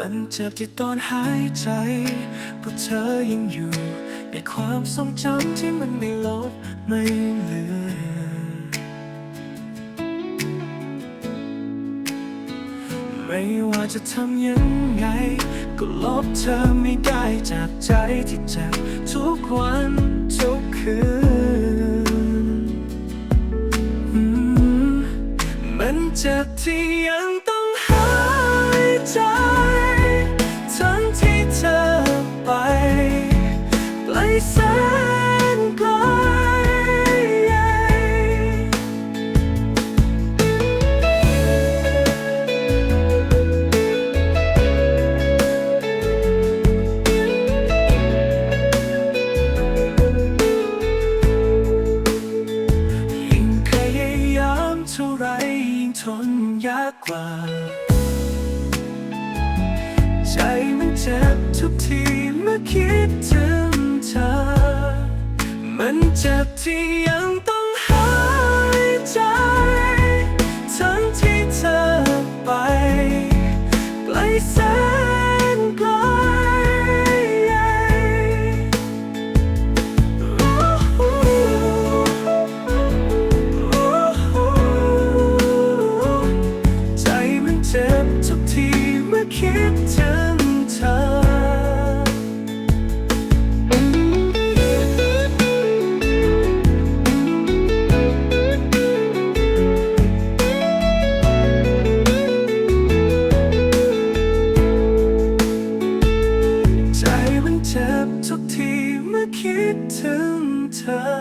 มันเจ็บที่ตอนหายใจเพราะเธอยังอยู่ ในความทรงจำที่มันไม่ลดไม่เหลือ ไม่ว่าจะทำยังไง ก็ลบเธอไม่ได้จากใจที่เจ็บทุกวันทุกคืน มันเจ็บที่ยัง ท่าไรยิ่งทนยากกว่า ใจมันเจ็บทุกทีเมื่อคิดถึงเธอ มันเจ็บที่ยัง เจ็บทุกทีเมื่อคิดถึงเธอ